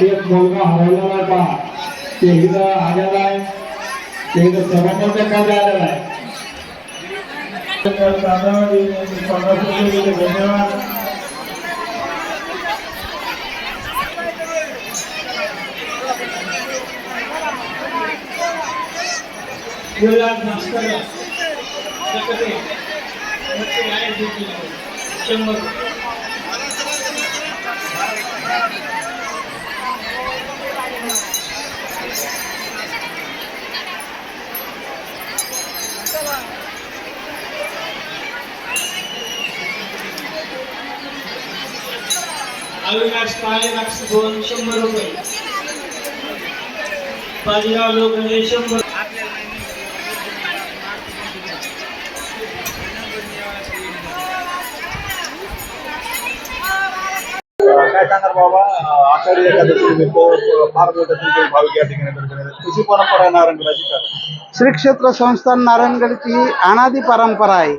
एक मुलगा हरवलेला पहा ते इथं आलेला आहे. ते इथं आलेला आहे. तर धन्यवाद. शंभर अविनाश काळे लक्ष दोन शंभर रुपये. बाजीराव लोखंडे शंभर काय सांगणार बाबा? आषाढी एकादशी निमित्त फार मोठ्या संख्येने भाविक या ठिकाणी दर्शन येतात कशी परंपरा आहे नारायणगडाची का? श्री क्षेत्र संस्थान नारायणगडची ही अनादी परंपरा आहे.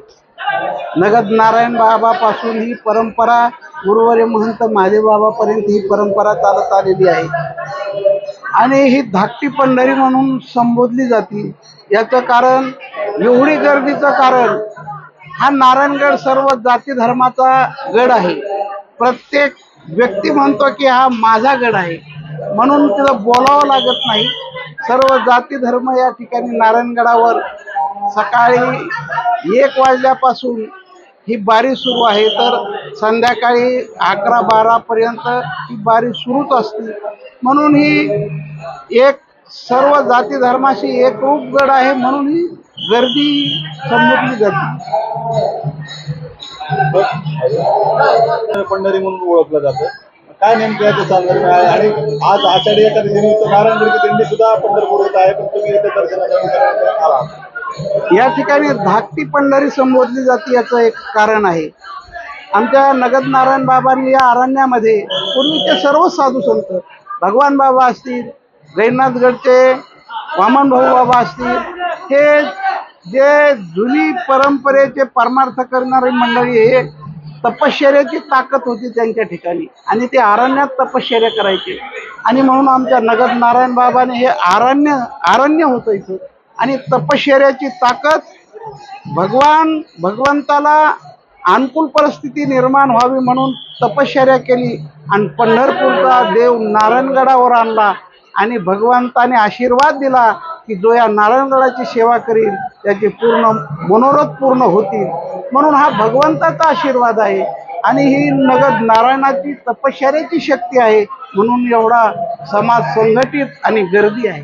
नगद नारायण बाबापासून ही परंपरा गुरुवारी महंत महादेव बाबापर्यंत ही परंपरा चालत आलेली आहे. आणि ही धाकटी पंढरी म्हणून संबोधली जाते. याचं कारण एवढी गर्दीचं कारण हा नारायणगड सर्व जाती धर्माचा गड आहे. प्रत्येक व्यक्ती म्हणतो की हा माझा गड आहे. म्हणून तिला बोलावं लागत नाही. सर्व जाती धर्म या ठिकाणी नारायणगडावर सकाळी एक वाजल्यापासून ही बारी सुरू आहे. तर संध्याकाळी अकरा बारापर्यंत ही बारी सुरूच असते. म्हणून ही एक सर्व जाती धर्माशी एकरूप गड आहे. म्हणून ही गर्दी संबोधली जाते पंढरी म्हणून ओळखलं जातं. काय नेमकं याचं सांगणार काय आणि आज आषाढी एकादशी निमित्त नारायणगडची दिंडी सुद्धा पंढरपूर येत आहे पण तुम्ही इथे दर्शनासाठी. या ठिकाणी धाकटी पंढरी संबोधली जाते याचं एक कारण आहे. आमच्या नगद नारायण बाबांनी या अरण्यामध्ये पूर्वीचे सर्व साधू संत भगवान बाबा असतील गैनाथगडचे वामन भाऊ बाबा असतील हे जे जुनी परंपरेचे परमार्थ करणारी मंडळी हे तपश्चर्याची ताकद होती त्यांच्या ठिकाणी. आणि ते आरण्यात तपश्चर्या करायचे. आणि म्हणून आमच्या नगर नारायण बाबाने हे आरण्य आरण्य होतं इथं. आणि तपश्चर्याची ताकद भगवान भगवंताला अनुकूल परिस्थिती निर्माण व्हावी म्हणून तपश्चर्या केली. आणि पंढरपूरचा देव नारायणगडावर आणला. आणि भगवंताने आशीर्वाद दिला. की जो या नारायणगडाची सेवा करील त्याचे पूर्ण मनोरथ पूर्ण होतील. म्हणून हा भगवंताचा आशीर्वाद आहे. आणि ही नगद नारायणाची तपश्चर्याची शक्ती आहे. म्हणून एवढा समाज संघटित आणि गर्दी आहे.